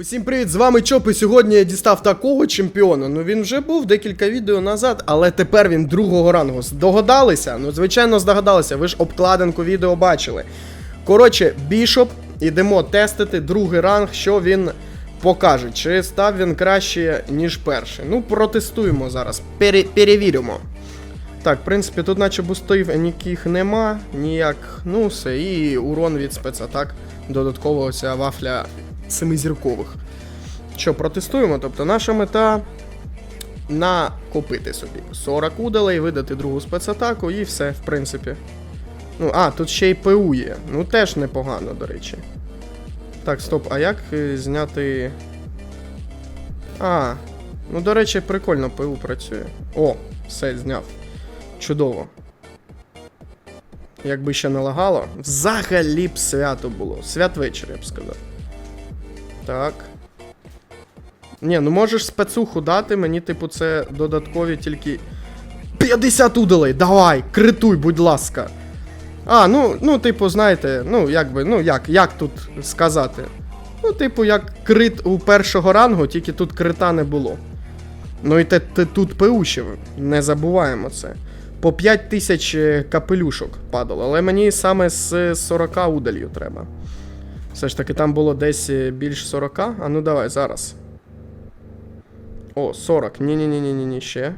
Усім привіт, з вами Чоп, і сьогодні я дістав такого чемпіона. Ну він вже був декілька відео назад, але тепер він другого рангу. Здогадалися? Ну, звичайно, здогадалися. Ви ж обкладинку відео бачили. Коротше, Бішоп, ідемо тестити другий ранг, що він покаже. Чи став він краще, ніж перший. Ну, протестуємо зараз. Пере- перевіримо. Так, в принципі, тут наче бустів ніяких нема, ніяк. Ну, все, і урон від спецатак. Додатково оця вафля семизіркових. Що, протестуємо? Тобто наша мета накопити собі 40 удалей, видати другу спецатаку і все, в принципі. Ну, а, тут ще й ПУ є. Ну теж непогано, до речі. Так, стоп, а як е, зняти. А, ну до речі, прикольно ПУ працює. О, все, зняв. Чудово. Якби ще не лагало, взагалі б свято було. Святвечір, я б сказав. Так. Ні, ну можеш спецуху дати, мені, типу, це додаткові тільки. 50 удалей, давай, критуй, будь ласка. А, ну, ну, типу, знаєте, ну, як би, ну як, як тут сказати? Ну, типу, як крит у першого рангу, тільки тут крита не було. Ну і те, те тут ПУ не забуваємо це. По 5 тисяч е, капелюшок падало, але мені саме з 40 удалів треба. Все ж таки, там було десь е, більш 40. А ну давай, зараз. О, 40. Ні-ні-ні-ні-ні, ще.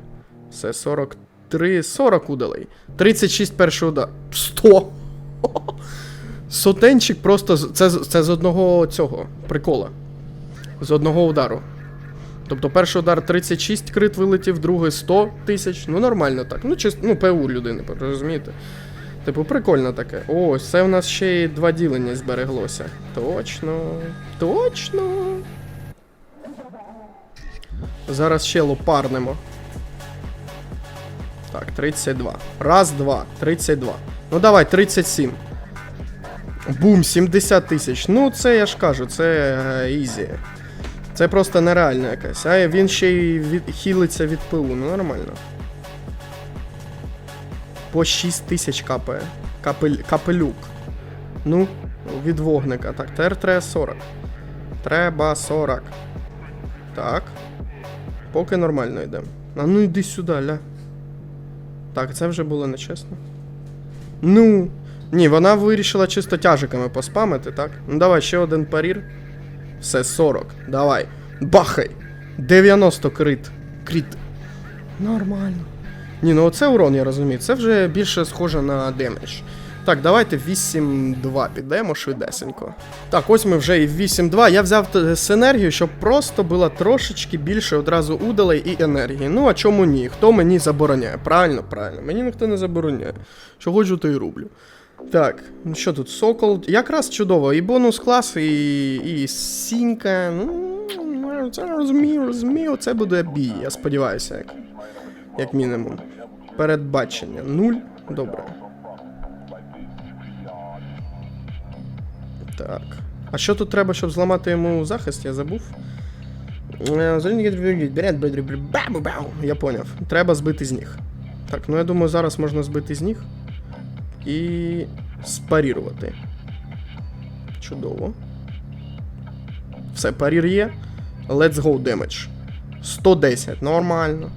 Все, 43, 40 удалей. 36 перший удар. 100! Сотенчик просто. Це, це з одного цього прикола. З одного удару. Тобто перший удар 36 крит вилетів, другий 100 тисяч. Ну нормально так. Ну, чисто, ну, ПУ людини, розумієте? Типу, прикольно таке. О, це в нас ще й два ділення збереглося. Точно. Точно. Зараз ще лопарнемо. Так, 32. Раз, два, 32. Ну давай, 37. Бум, 70 тисяч. Ну, це я ж кажу, це е, ізі. Це просто нереально якась. А він ще й від... хілиться від пилу, ну нормально. По 6 тисяч капає. Капель... Капелюк. Ну, від вогника. Так, тепер треба 40. Треба 40. Так. Поки нормально йде. А ну йди сюди, ля. Так, це вже було нечесно. Ну. Ні, вона вирішила чисто тяжиками поспамити, так? Ну давай, ще один парір. Все, 40. Давай. Бахай! 90 крит. Кріт. Нормально. Ні, ну оце урон, я розумію. Це вже більше схоже на демедж. Так, давайте 8-2 підемо швидесенько. Так, ось ми вже і 8-2. Я взяв синергію, щоб просто було трошечки більше одразу удалей і енергії. Ну а чому ні? Хто мені забороняє? Правильно, правильно. Мені ніхто не забороняє. Що хочу, то й роблю. Так, ну що тут, сокол. Якраз чудово. І бонус клас, і, і сінька. Ну, це розумію, розумію. Це буде бій, я сподіваюся, як, мінімум. Передбачення. Нуль. Добре. Так. А що тут треба, щоб зламати йому захист, я забув. Е, Я поняв. Треба збити з ніг. Так, ну я думаю, зараз можна збити з ніг. І спарірувати. Чудово. Все, парір є. Let's go damage. 110, нормально.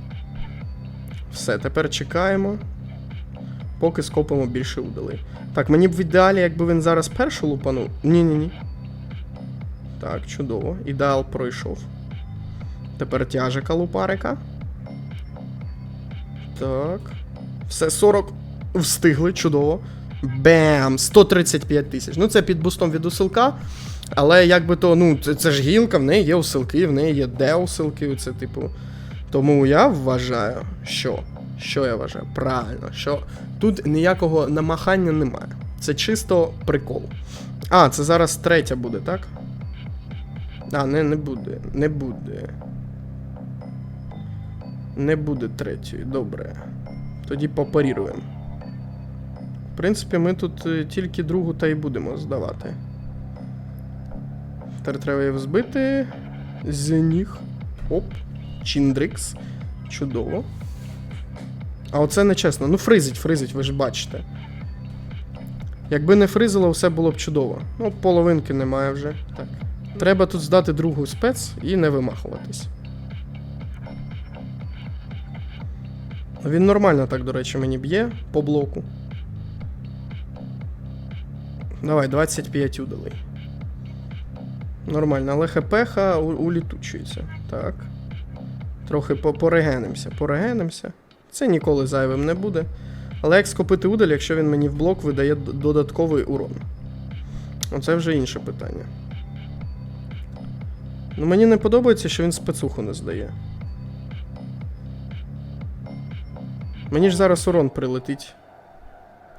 Все, тепер чекаємо. Поки скопимо більше удалей. Так, мені б в ідеалі, якби він зараз першу лупанув. Ні-ні-ні. Так, чудово. Ідеал пройшов. Тепер тяжика лупарика. Так. Все, 40. Встигли, чудово. Бем! 135 тисяч. Ну, це під бустом від усилка. Але як би то, ну, це, це ж гілка, в неї є усилки, в неї є де усилки, це типу. Тому я вважаю, що. Що я вважаю? Правильно, що тут ніякого намахання немає. Це чисто прикол. А, це зараз третя буде, так? А, не, не буде. Не буде. Не буде третьої, добре. Тоді попаріруємо. В принципі, ми тут е, тільки другу та й будемо здавати. Тепер треба його збити. З ніг. Оп. Чіндрикс. Чудово. А оце не чесно. Ну, фризить, фризить, ви ж бачите. Якби не фризило, все було б чудово. Ну, половинки немає вже. Так. Треба тут здати другу спец і не вимахуватись. Він нормально так, до речі, мені б'є по блоку. Давай, 25 удалий. Нормально, але хпха улітучується. Так. Трохи по- порегенимося, порегенимося. Це ніколи зайвим не буде. Але як скопити удаль, якщо він мені в блок видає додатковий урон? Оце вже інше питання. Ну мені не подобається, що він спецуху не здає. Мені ж зараз урон прилетить.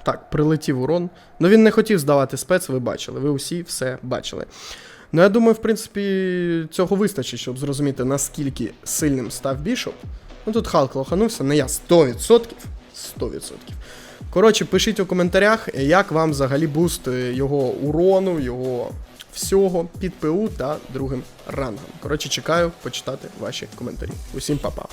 Так, прилетів урон. Ну він не хотів здавати спец, ви бачили. Ви усі все бачили. Ну, я думаю, в принципі, цього вистачить, щоб зрозуміти, наскільки сильним став бішоп. Ну тут Халк лоханувся, не я 100%. 100%. Коротше, пишіть у коментарях, як вам взагалі буст е, його урону, його всього під ПУ та другим рангом. Коротше, чекаю почитати ваші коментарі. Усім па-па.